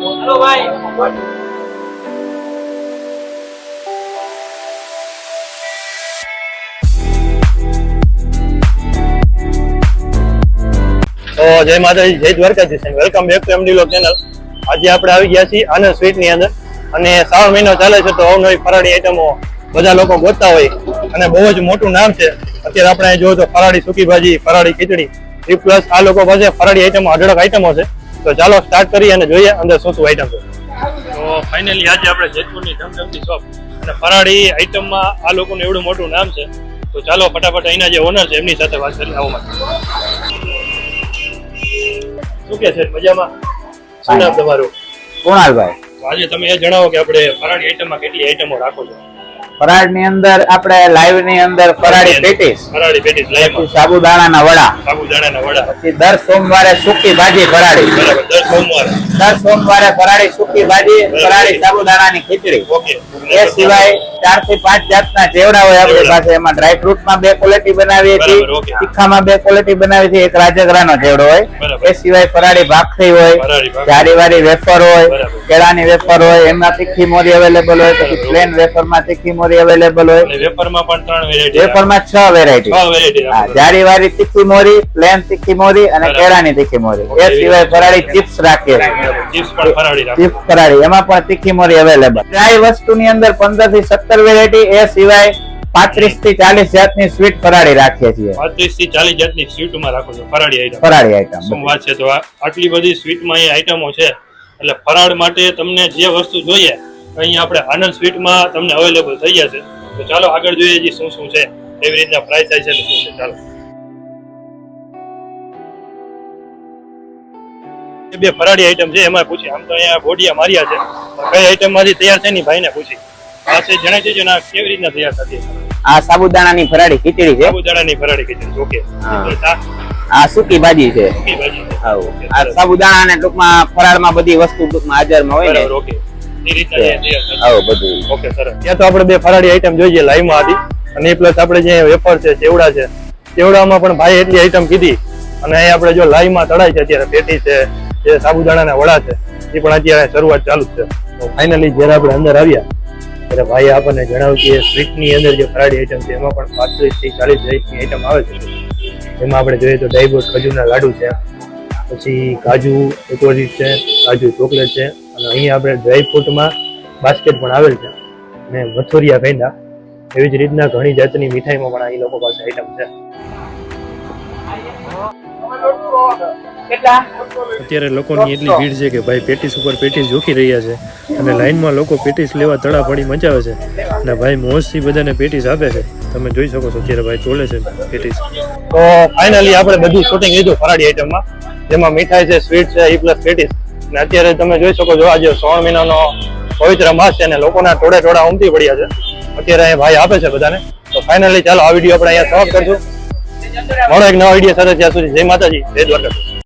Hello ભાઈ. તો જય માતાજી, જય Dwarkadhish welcome back to MD law channel આજે આપણે આવી ગયા છીએ આનંદ સ્વીટની અંદર અને શ્રાવણ મહિનો ચાલે છે તો અવનવી ફરાળી આઈટમો બધા લોકો ગોતતા હોય અને બહુ જ મોટું નામ છે. અત્યારે આપણે જોયું તો ફરાળી સૂકી ભાજી, ફરાળી ખીચડી. એ પ્લસ આ લોકો પાસે ફરાળી આઈટમો અઢળક આઈટમો છે. તો ચાલો સ્ટાર્ટ કરીએ અને જોઈએ અંદર શું શું આઈટમ છે. તો ફાઇનલી આજે આપણે જેતપુરની ધમધમતી શોપ અને ફરાળી આઈટમમાં આ લોકોનું એવડું મોટું નામ છે. તો ચાલો ફટાફટ અહીંના જે ઓનર છે એમની સાથે વાત કરી આવો માટે શું કે છે? મજામાં? શું નામ તમારું? કુણાલભાઈ. તો આજે તમે એ જણાવો કે આપણે ફરાળી આઈટમમાં કેટલી આઈટમો રાખો છો. ફરાળની અંદર આપણે લાઈવની અંદર ફરાળી પેટીસ. ફરાળી પેટીસ લાઈવ સાબુદાણા સાબુદાણાના વડા. સાબુદાણાના વડા. પછી દર સોમવારે સૂકી ભાજી ફરાળી. બરાબર. દર સોમવારે ફરાળી સૂકી ભાજી ફરાળી સાબુદાણાની ખીચડી. એ સિવાય ચારથી પાંચ જાતના ચેવડા હોય આપણી પાસે. એમાં ડ્રાયફ્રૂટમાં બે ક્વોલિટી બનાવીએ. છીએ. તીખામાં બે ક્વોલિટી બનાવીએ છીએ. એક રાજગરાનો ચેવડો હોય. એ સિવાય ફરાળી ભાખરી હોય. જારી વાળી વેફર હોય. કેળાની વેફર હોય. એમાં તીખી મોરી અવેલેબલ હોય. પછી પ્લેન વેફરમાં તીખી મોરી અવેલેબલ હોય. વેફરમાં પણ ત્રણ વેરાયટી વેફરમાં છ વેરાયટી જારી વાળી તીખી મોરી પ્લેન તીખી મોરી અને. કેળાની તીખી મોરી. એ સિવાય ફરાળી ચિપ્સ રાખીએ ચીપ્સ ફરાળી એમાં પણ તીખી મરી અવેલેબલ ડ્રાય વસ્તુની અંદર પંદરથી સત્તર વેરાયટી એ સિવાય પાંત્રીસથી ચાલીસ જાતની સ્વીટ ફરાળી રાખીએ છીએ. પાંત્રીસથી ચાલીસ જાતની સ્વીટમાં રાખો છો. ફરાળી આઈટમ ફરાળી આઈટમ શું વાત છે? તો આટલી બધી સ્વીટમાં એ આઈટમો છે. એટલે ફરાળ માટે તમને જે વસ્તુ જોઈએ અહીં આપણે આનંદ સ્વીટમાં તમને અવેલેબલ થઈ જશે. તો ચાલો આગળ જોઈએ જે શું શું છે. એવી રીતના પ્રાઇસ થાય છે શું છે? ચાલો. બે ફરાળી આઈટમ છે એમાં પૂછી. આમ તો અહીંયા બોડિયા માર્યા છે. કઈ આઈટમમાંથી તૈયાર છે ની ભાઈને પૂછી. આ છે જણાવી દેજો કેવી રીતના તૈયાર થતી? આ સાબુદાણાની ફરાળી ખીચડી છે? સાબુદાણાની ફરાળી ખીચડી ઓકે. આ સુકી ભાજી છે. સુકી ભાજી છે. આ સાબુદાણા ને ટૂંકમાં ફરાળમાં બધી વસ્તુ ટૂંકમાં હાજરમાં હોય ને. ઓકે. એ રીતના જે તૈયાર થતી આવું બધું. ઓકે સરસ. ત્યાં તો આપણે બે ફરાળી આઈટમ જોઈએ લાઈવમાં હતી અને પ્લસ આપણે જે વેફર છે ચેવડા છે. ચેવડામાં પણ ભાઈ એટલી આઈટમ કીધી. અને અહીં આપણે જો લાઈવમાં તળાય છે અત્યારે પેટી છે જે સાબુદાણાના વડા છે, એ પણ અત્યારે શરૂઆત ચાલુ છે. તો ફાઇનલી જ્યારે આપણે અંદર આવ્યા, ત્યારે ભાઈ આપણને જણાવ્યું કે સ્વીટની અંદર જે ફરાળી આઈટમ છે, એમાં પણ પાંત્રીસ ચાલીસ જાતની આઈટમ આવે છે. એમાં આપણે જોઈએ તો ડાયબોટ ખજૂરના લાડુ છે, પછી કાજુ ચોકોરીસ છે, કાજુ ચોકલેટ છે, અને અહીંયા આપણે ડ્રાય ફ્રૂટમાં બાસ્કેટ પણ આવેલ છે. અને મથુરિયા ભેંડા, એવી જ રીતના ઘણી જાતની મીઠાઈમાં પણ અહીં લોકો પાસે આઈટમ છે. અત્યારે લોકોની એટલી ભીડ છે કે ભાઈ પેટીસ ઉપર પેટીસ જોખી રહ્યા છે અને લાઈનમાં લોકો પેટીસ લેવા તડાપડી મચાવે છે અને ભાઈ મોજથી બધાને પેટીસ આપે છે. તમે જોઈ શકો છો અત્યારે ભાઈ ચોલે છે પેટીસ. તો ફાઇનલી આપણે બધું શૂટિંગ લીધું ફરાળી આઈટમમાં જેમાં મીઠાઈ છે સ્વીટ છે એ પ્લસ પેટીસ. અને અત્યારે તમે જોઈ શકો છો આજે શ્રાવણ મહિનાનો પવિત્ર માસ છે અને લોકોના ટોળે ટોળા ઉમટી પડ્યા છે. અત્યારે અહીંયા ભાઈ આપે છે બધાને. તો ફાઇનલી ચાલો આ વીડિયો આપણે અહીંયા સમાપ્ત કરશું. મળો એક નવા વીડિયો સાથે ત્યાં સુધી જય માતાજી જય દ્વારકા